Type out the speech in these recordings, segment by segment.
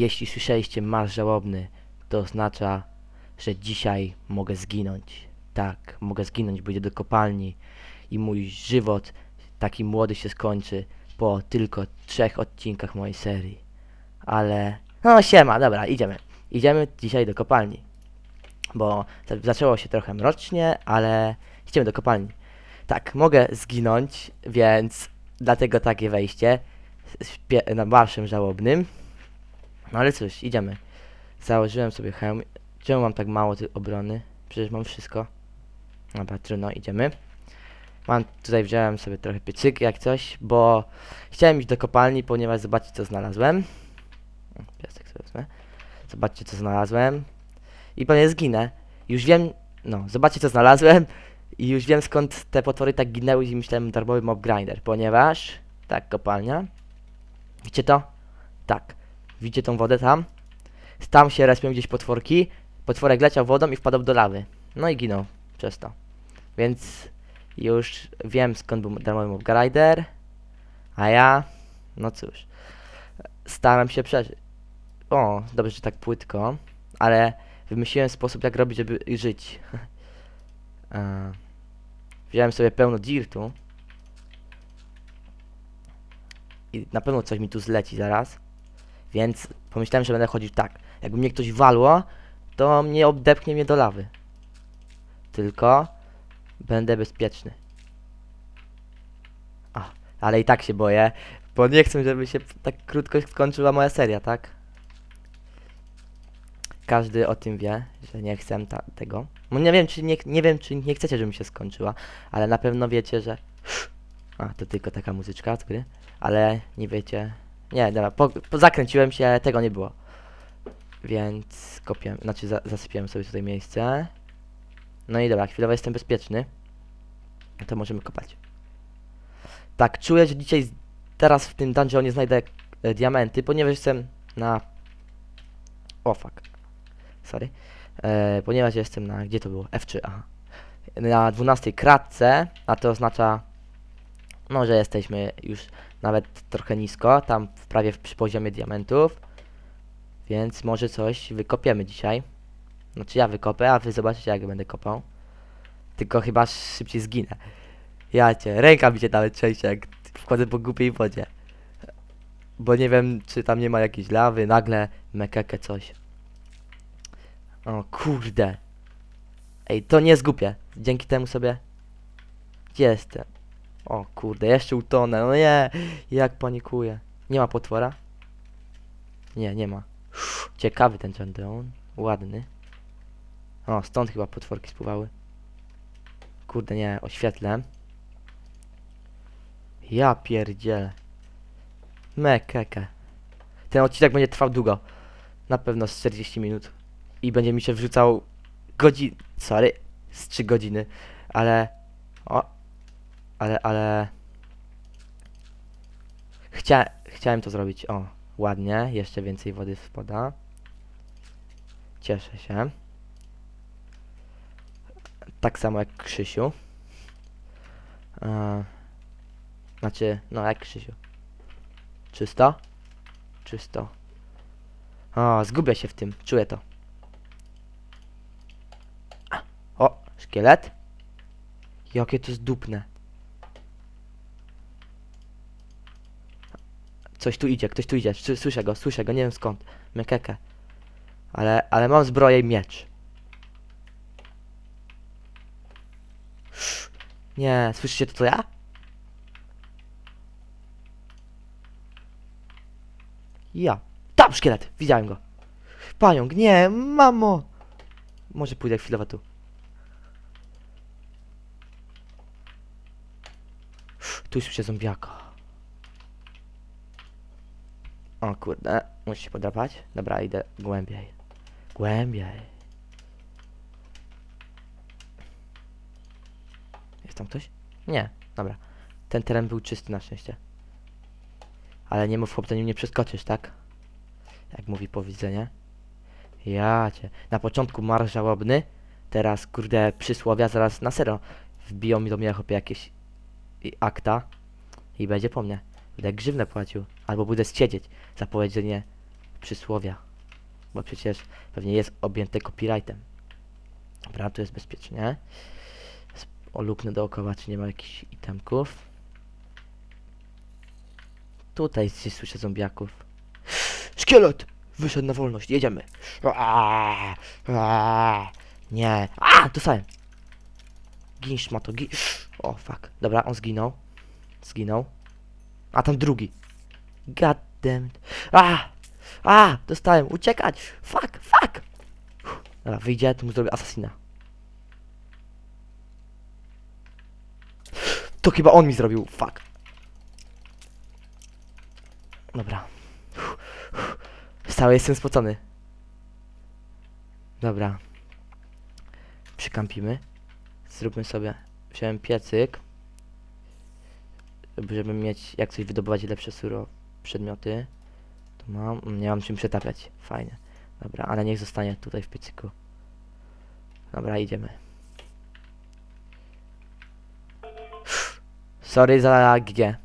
Jeśli słyszeliście marsz żałobny, to oznacza, że dzisiaj mogę zginąć. Tak, mogę zginąć, idę do kopalni i mój żywot taki młody się skończy po tylko trzech odcinkach mojej serii. Ale... No siema, dobra, idziemy. Idziemy dzisiaj do kopalni. Bo za- zaczęło się trochę mrocznie, ale idziemy do kopalni. Tak, mogę zginąć, więc dlatego takie wejście na marszem żałobnym. No ale cóż, idziemy. Założyłem sobie hełm. Czemu mam tak mało tej obrony? Przecież mam wszystko. Dobra, trudno, idziemy. Mam, tutaj wziąłem sobie trochę piecyk, jak coś, bo chciałem iść do kopalni, ponieważ zobaczcie co znalazłem. Piasek sobie wezmę. Zobaczcie co znalazłem. I pewnie zginę. Już wiem, no, zobaczcie co znalazłem. I już wiem skąd te potwory tak ginęły i myślałem darmowy mob grinder, ponieważ... Tak, kopalnia. Widzicie to? Tak. Widzicie tą wodę tam? Tam się respią gdzieś potworki. Potworek leciał wodą i wpadał do lawy. No i ginął przez to. Więc już wiem skąd był darmowy mob grinder. A ja... No cóż. Staram się przeżyć. O, dobrze, że tak płytko. Ale wymyśliłem sposób jak robić, żeby żyć. Wziąłem sobie pełno dirtu. I na pewno coś mi tu zleci zaraz. Więc pomyślałem, że będę chodził tak. Jakby mnie ktoś walło, to mnie obdepchnie mnie do lawy. Tylko będę bezpieczny. A, ale i tak się boję, bo nie chcę, żeby się tak krótko skończyła moja seria, tak? Każdy o tym wie, że nie chcę tego. No nie wiem, czy nie, nie wiem, czy nie chcecie, żeby się skończyła, ale na pewno wiecie, że... A, to tylko taka muzyczka z gry, ale nie wiecie... Nie, dobra, po, po, zakręciłem się, tego nie było. Więc kopiłem, znaczy za, zasypiłem sobie tutaj miejsce. No i dobra, chwilowo jestem bezpieczny. To możemy kopać. Tak, czuję, że dzisiaj, teraz w tym dungeonie znajdę e, diamenty, ponieważ jestem na... O, fuck. Sorry. E, ponieważ jestem na... Gdzie to było? F3, aha. Na 12 kratce, a to oznacza... No, że jesteśmy już nawet trochę nisko, tam prawie przy poziomie diamentów. Więc może coś wykopiemy dzisiaj. Znaczy ja wykopę, a wy zobaczycie jak będę kopał. Tylko chyba szybciej zginę. Ja cię, ręka mi się nawet trzęsie jak wchodzę po głupiej wodzie. Bo nie wiem czy tam nie ma jakiejś lawy, nagle mekekę coś. O kurde. Ej, to nie głupie. Dzięki temu sobie... Jestem? O kurde, jeszcze utonę. No nie, jak panikuję. Nie ma potwora? Nie, nie ma. Uff, Ciekawy ten Chandeon. Ładny. O, stąd chyba potworki spływały. Kurde, nie, oświetlę. Ja pierdzielę. Mekeke. Ten odcinek będzie trwał długo. Na pewno z 40 minut. I będzie mi się wrzucał godzin... Sorry. Z 3 godziny. Ale... O. Ale, ale... Chcia... Chciałem to zrobić. O, ładnie. Jeszcze więcej wody spada. Cieszę się. Tak samo jak Krzysiu. E, znaczy, no jak Krzysiu. Czysto? Czysto. O, zgubię się w tym. Czuję to. O, szkielet. Jakie to jest dupne. Coś tu idzie, ktoś tu idzie. Sły- Słyszę go, słyszę go, nie wiem skąd. Mekeke. Ale, ale mam zbroję i miecz. Nie, słyszycie to co ja? Ja. Tam szkielet! Widziałem go. Pająk, nie, mamo! Może pójdę chwilowo tu. Tu słyszę zombiaka. O kurde, muszę się podrapać. Dobra, idę głębiej. Głębiej. Jest tam ktoś? Nie, dobra. Ten teren był czysty na szczęście. Ale nie mów chłopca, nim nie przeskoczysz, tak? Jak mówi powiedzenie. Ja cię. Na początku marsz żałobny, teraz kurde przysłowia, zaraz na serio wbiją mi do mnie chłopie jakieś akta i będzie po mnie. Będę grzywnę płacił, albo będę siedzieć za powiedzenie przysłowia. Bo przecież pewnie jest objęte copyrightem. Dobra, tu jest bezpiecznie. Oluknę dookoła, czy nie ma jakichś itemków. Tutaj gdzieś słyszę zombiaków. Szkielet! Wyszedł na wolność, jedziemy. Aaaa. Nie. A, dostałem. Gin szmato, gin. O, fuck. Dobra, on zginął. Zginął. A tam drugi. God damn. A! A! Dostałem. Uciekać! Fuck! Fuck! Uff, Dobra, wyjdzie, to mu zrobię asasina. To chyba on mi zrobił. Fuck. Dobra. Uff. Cały jestem spocony. Dobra. Przykampimy. Zróbmy sobie. Wziąłem piecyk. Żeby, mieć jak coś wydobywać lepsze suro przedmioty. Tu mam. Nie mam czym przetapiać. Fajnie. Dobra, ale niech zostanie tutaj w piecyku. Dobra, idziemy. Sorry za GG.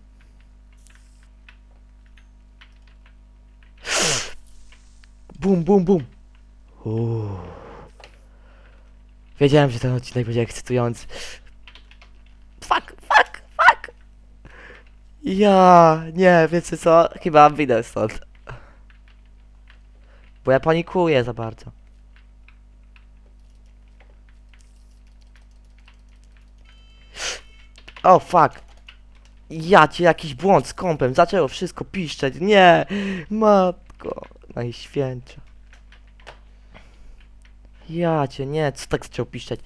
Bum, bum, bum. Wiedziałem, że ten odcinek będzie ekscytujący. Fuck. Ja, nie, wiecie co? Chyba wyjdę stąd. Bo ja panikuję za bardzo. O, fuck. Ja cię jakiś błąd z kąpem. Zaczęło wszystko piszczeć. Nie, matko. Najświętsza. Ja cię, nie, co tak zaczął piszczeć?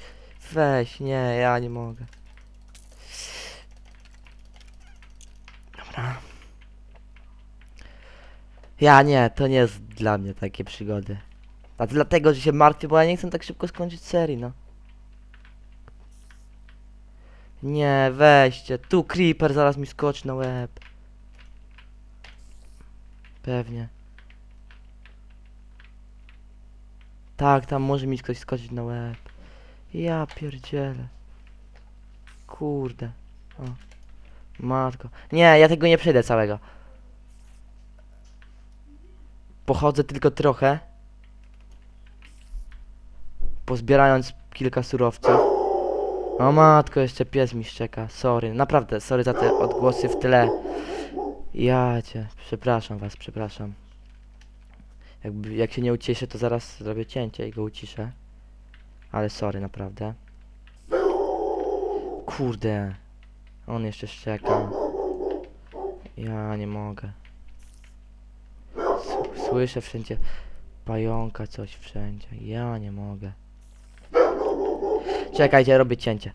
Weź, nie, ja nie mogę. Dobra. Ja nie, to nie jest dla mnie takie przygody. A to dlatego, że się martwię, bo ja nie chcę tak szybko skończyć serii, no. Nie, weźcie, tu creeper zaraz mi skoczy na łeb. Pewnie. Tak, tam może mi ktoś skoczyć na łeb. Ja pierdzielę. Kurde. O. Matko. Nie, ja tego nie przejdę całego. Pochodzę tylko trochę. Pozbierając kilka surowców. O matko, jeszcze pies mi szczeka. Sorry, naprawdę, sorry za te odgłosy w tle. Ja cię, przepraszam was, przepraszam. Jakby, jak się nie ucieszę, to zaraz zrobię cięcie i go uciszę. Ale sorry, naprawdę. Kurde. On jeszcze szczeka. Ja nie mogę. S- Słyszę wszędzie pająka, coś wszędzie. Ja nie mogę. Czekajcie, robię cięcie.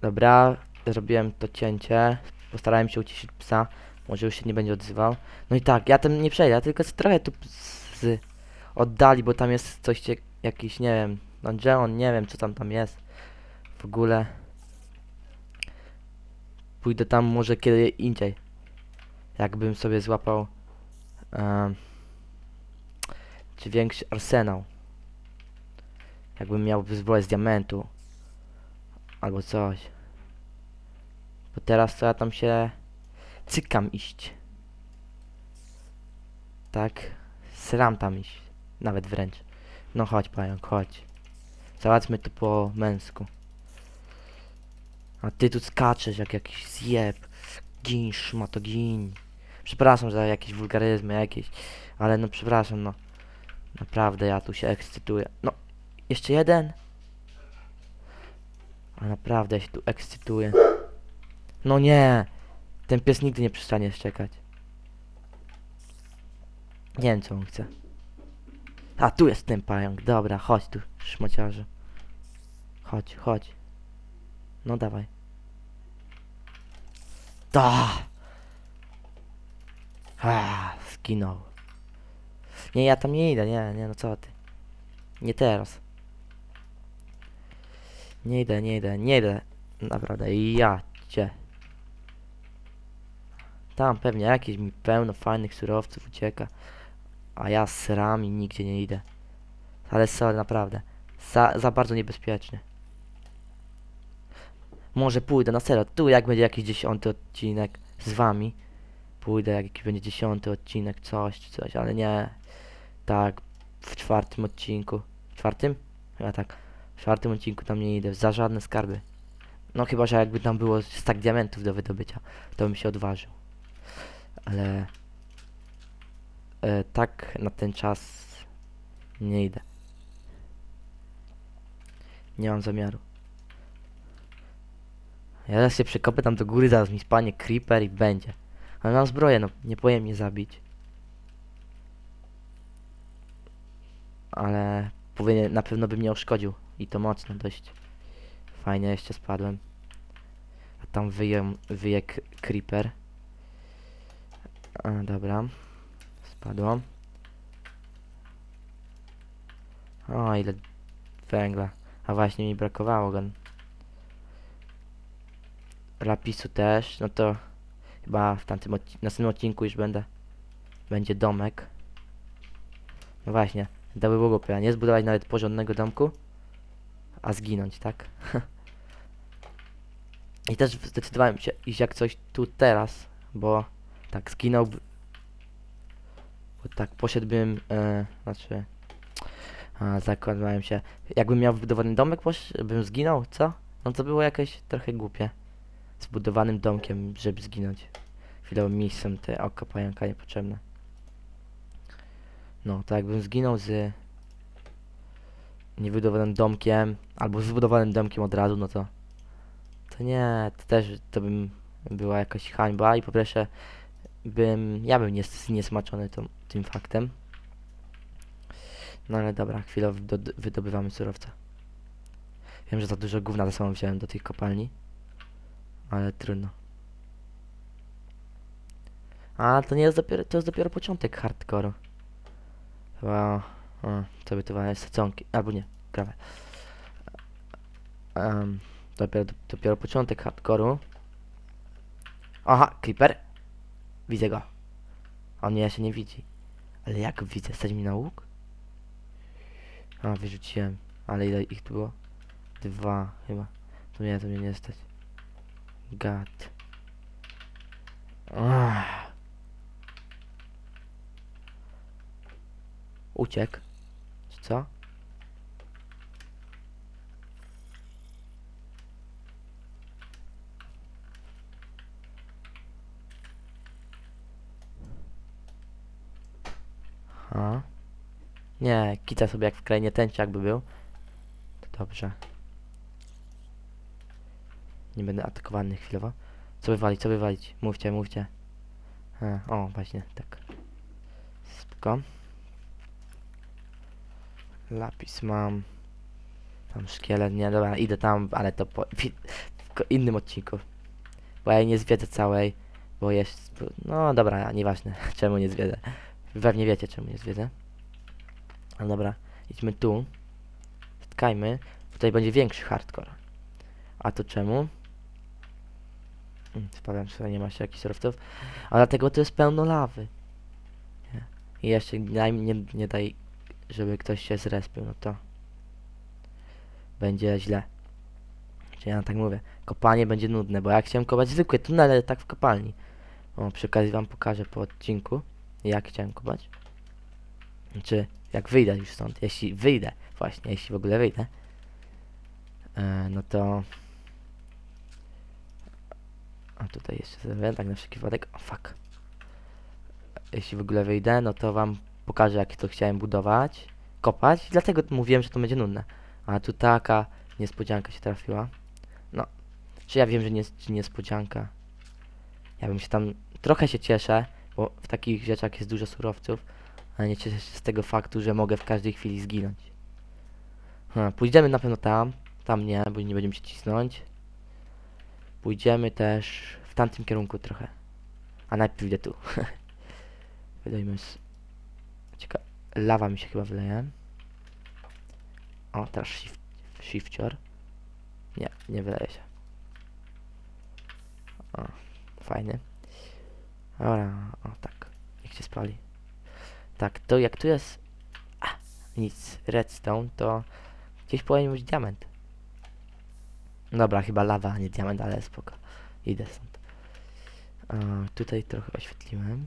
Dobra, zrobiłem to cięcie. Postarałem się uciszyć psa. Może już się nie będzie odzywał. No i tak, ja tam nie przejdę, ja tylko trochę tu z oddali, bo tam jest coś jakiś, nie wiem, dungeon, nie wiem co tam tam jest. W ogóle. Pójdę tam może kiedy indziej. Jakbym sobie złapał em, czy większy arsenał. Jakbym miał zbroję z diamentu. Albo coś. Bo teraz to ja tam się cykam iść. Tak? Sram tam iść. Nawet wręcz. No chodź pająk, chodź. Załatwmy to po męsku. A ty tu skaczesz jak jakiś zjeb. Gin, szmato, gin. Przepraszam za jakieś wulgaryzmy jakieś. Ale no przepraszam, no. Naprawdę ja tu się ekscytuję. No, jeszcze jeden? A naprawdę ja się tu ekscytuję. No nie! Ten pies nigdy nie przestanie szczekać. Nie wiem co on chce. A tu jest ten pająk, dobra, chodź tu, szmociarzu. Chodź, chodź. No dawaj. Da! A, skinął. Nie, ja tam nie idę, nie, nie, no co ty. Nie teraz. Nie idę, nie idę, nie idę. Naprawdę, ja cię. Tam pewnie jakieś mi pełno fajnych surowców ucieka. A ja sram i nigdzie nie idę. Ale sorry, naprawdę. Za, za bardzo niebezpieczny. Może pójdę na serio. Tu jak będzie jakiś dziesiąty odcinek z wami. Pójdę jak będzie dziesiąty odcinek, coś coś, ale nie. tak, w czwartym odcinku. W czwartym? Chyba tak. W czwartym odcinku tam nie idę, za żadne skarby. No chyba, że jakby tam było stak diamentów do wydobycia, to bym się odważył. Ale... E, tak na ten czas nie idę. Nie mam zamiaru. Ja teraz się przekopię tam do góry, zaraz mi spanie creeper i będzie. Ale mam zbroję, no nie powiem mnie zabić. Ale powinien, na pewno by mnie uszkodził. I to mocno dość. Fajnie jeszcze spadłem. A tam wyje, wyje creeper. A, dobra. Spadłam. O, ile węgla. A właśnie mi brakowało go. Lapisu też, no to chyba w tamtym odci- następnym odcinku już będę. Będzie domek. No właśnie, by było a nie zbudować nawet porządnego domku, a zginąć, tak? I też zdecydowałem się iść jak coś tu teraz, bo tak zginąłby. Bo tak poszedłbym, e, znaczy. A, zakładałem się. Jakbym miał wybudowany domek, posz- bym zginął, co? No to było jakieś trochę głupie. Zbudowanym domkiem, żeby zginąć. Chwilowym miejscem te oko pająka niepotrzebne. No, to jakbym zginął z niewybudowanym domkiem, albo zbudowanym domkiem od razu, no to to nie, to też to bym była jakaś hańba i po pierwsze bym, ja bym nie, niesmaczony tą, tym faktem. No ale dobra, chwilowo do, wydobywamy surowca. Wiem, że za dużo gówna ze sobą wziąłem do tej kopalni, ale trudno. A to nie jest dopiero, to jest dopiero początek hardcore'u. Chyba, to by to były sadzonki, albo nie, grawe. Um, dopiero, dopiero początek hardcore'u. Aha, creeper. Widzę go. On mnie jeszcze nie widzi. Ale jak widzę? Stać mi na łuk? A, wyrzuciłem. Ale ile ich tu było? Dwa chyba. To nie, to mnie nie stać. Gad. Ach. Uciekł. Co? Ha. Nie, kica sobie jak w krainie tęczy jakby był. To dobrze. Nie będę atakowany chwilowo. Co wywalić, co wywalić? Mówcie, mówcie. E, o, właśnie, tak. Spoko. Lapis mam. Tam szkielet, nie, dobra, idę tam, ale to po innym odcinku. Bo ja nie zwiedzę całej, bo jest, no dobra, nieważne, czemu nie zwiedzę. Pewnie wiecie, czemu nie zwiedzę. No dobra, idźmy tu. Spotkajmy. Tutaj będzie większy hardcore. A to czemu? Sprawdzam, czy nie ma się jakichś surowców. A dlatego to jest pełno lawy. I jeszcze daj, nie, nie daj, żeby ktoś się zrespił, no to będzie źle. Czy ja tak mówię. Kopanie będzie nudne, bo jak chciałem kopać zwykłe tunele, tak w kopalni. O, przy okazji wam pokażę po odcinku, jak chciałem kopać. Czy jak wyjdę już stąd, jeśli wyjdę, właśnie, jeśli w ogóle wyjdę, e, no to... A tutaj jeszcze zrobię, tak na wszelki wypadek, o fuck. Jeśli w ogóle wyjdę, no to wam pokażę jak to chciałem budować, kopać, dlatego mówiłem, że to będzie nudne. A tu taka niespodzianka się trafiła. No, czy ja wiem, że nie, czy niespodzianka. Ja bym się tam, trochę się cieszę, bo w takich rzeczach jest dużo surowców, ale nie cieszę się z tego faktu, że mogę w każdej chwili zginąć. Ha, pójdziemy na pewno tam, tam nie, bo nie będziemy się cisnąć. Pójdziemy też w tamtym kierunku trochę. A najpierw idę tu. Wydajmy z... Cieka... Lawa mi się chyba wyleje. O, teraz shift... shifcior. Nie, nie wyleje się. O, fajny. Dobra, o tak. Niech się spali. Tak, to jak tu jest... A, nic, redstone, to gdzieś powinien być diament. Dobra, chyba lawa, nie diament, ale spoko. Idę stąd. A, tutaj trochę oświetliłem.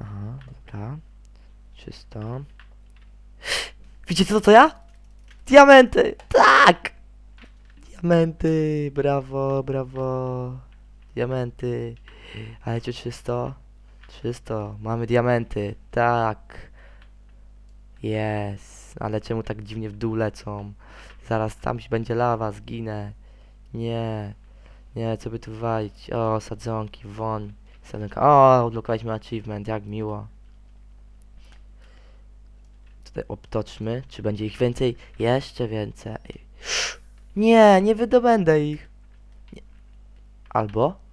Aha, dobra. Czysto. Widzicie co to ja? Diamenty! Tak! Diamenty! Brawo, brawo! Diamenty! Ale czy czysto? Czysto, mamy diamenty, tak. Jest, ale czemu tak dziwnie w dół lecą? Zaraz tam będzie lawa, zginę. Nie, nie, co by tu walić? O, sadzonki, woń. Sadzonka. O, odblokowaliśmy achievement, jak miło. Tutaj obtoczmy, czy będzie ich więcej? Jeszcze więcej. Nie, nie wydobędę ich. Nie. Albo?